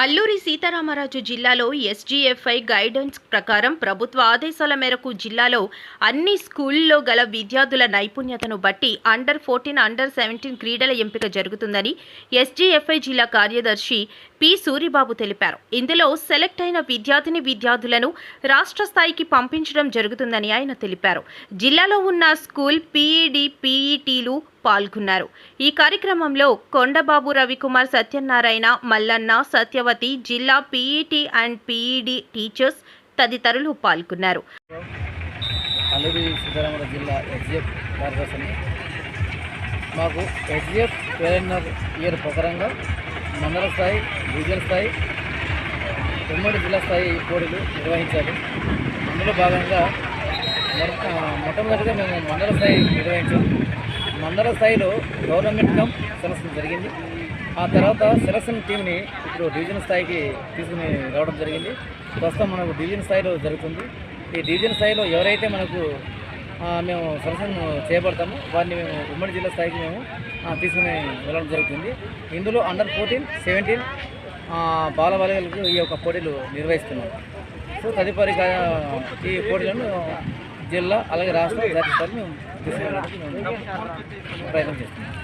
అల్లూరి సీతారామరాజు జిల్లాలో SGFI guidance ప్రకారం ప్రభుత్వ ఆదేశాల మేరకు జిల్లాలో అన్ని స్కూల్లో గల విద్యార్థుల నైపుణ్యతను బట్టి అండర్ ఫోర్టీన్ అండర్ సెవెంటీన్ క్రీడల ఎంపిక జరుగుతుందని ఎస్జీఎఫ్ఐ జిల్లా కార్యదర్శి పి. సూరిబాబు తెలిపారు. ఇందులో సెలెక్ట్ అయిన విద్యార్థిని విద్యార్థులను రాష్ట్ర స్థాయికి పంపించడం జరుగుతుందని ఆయన తెలిపారు. జిల్లాలో ఉన్న స్కూల్ పీఈడి పీఈటీలు పాల్గొన్నారు. ఈ కార్యక్రమంలో కొండబాబు రవికుమార్ సత్యనారాయణ మల్లన్న సత్యవతి జిల్లా పీఈటీ అండ్ పీఈడి టీచర్స్ తదితరులు పాల్గొన్నారు. మాకు హెచ్జిఎఫ్ క్యాలెండర్ ఇయర్ ప్రకారంగా మండల స్థాయి డివిజన్ స్థాయి ఉమ్మడి జిల్లా స్థాయి పోటీలు నిర్వహించాలి అందులో భాగంగా మొట్టమొదటిగా మేము మండల స్థాయి నిర్వహించాం. మండల స్థాయిలో గవర్నమెంట్ కమ్ సెలక్షన్ జరిగింది. ఆ తర్వాత సెలక్షన్ టీంని ఇప్పుడు డివిజన్ స్థాయికి తీసుకుని రావడం జరిగింది. ప్రస్తుతం మనకు డివిజన్ స్థాయిలో జరుగుతుంది. ఈ డివిజన్ స్థాయిలో ఎవరైతే మనకు మేము సెలక్షన్ చేయబడతామో వారిని మేము ఉమ్మడి జిల్లా స్థాయికి మేము తీసుకుని వెళ్ళడం జరుగుతుంది. ఇందులో అండర్ ఫోర్టీన్ సెవెంటీన్ బాలబాలికలకు ఈ యొక్క పోటీలు నిర్వహిస్తున్నాం. సో తదుపరి ఈ పోటీలను జిల్లా అలాగే రాష్ట్రం జాతీయ మేము ప్రయత్నం చేస్తున్నాం.